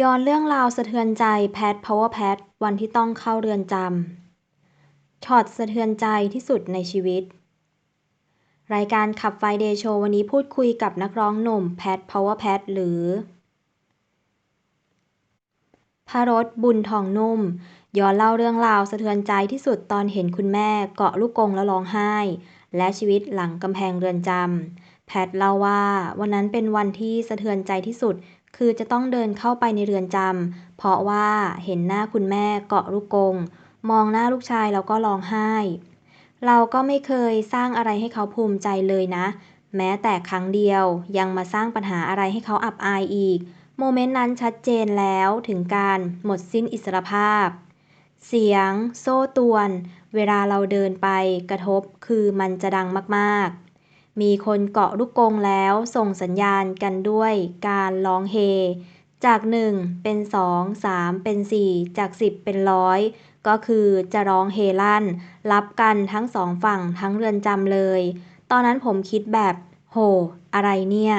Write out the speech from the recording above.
ย้อนเรื่องราวสะเทือนใจแพท พาวเวอร์แพท วันที่ต้องเข้าเรือนจำ ช็อตสะเทือนใจที่สุดในชีวิต รายการขับไฟเดย์โชว์วันนี้พูดคุยกับนักร้องหนุ่มแพท พาวเวอร์แพท หรือ พรสบุญทองนุ่ม ย้อนเล่าเรื่องราวสะเทือนใจที่สุดตอนเห็นคุณแม่เกาะลูกกงแล้วร้องไห้ และชีวิตหลังกำแพงเรือนจำ แพทเล่าว่าวันนั้นเป็นวันที่สะเทือนใจที่สุด คือจะต้องเดินเข้าไปในเรือนจำเพราะว่าเห็นหน้าคุณแม่เกาะลูกกรงมองหน้าลูกชายแล้วก็ร้องไห้ เราก็ไม่เคยสร้างอะไรให้เขาภูมิใจเลยนะ แม้แต่ครั้งเดียวยังมาสร้างปัญหาอะไรให้เขาอับอายอีก โมเมนต์นั้นชัดเจนแล้วถึงการหมดสิ้นอิสรภาพ เสียง โซ่ตวน เวลาเราเดินไปกระทบคือมันจะดังมากๆ มีคนเกาะลูกกงแล้วส่งสัญญาณกันด้วยการร้องเฮ จากหนึ่งเป็นสองสามเป็นสี่จากสิบเป็นร้อยก็คือจะร้องเฮลั่น รับกันทั้งสองฝั่งทั้งเรือนจำเลย ตอนนั้นผมคิดแบบ โห อะไรเนี่ย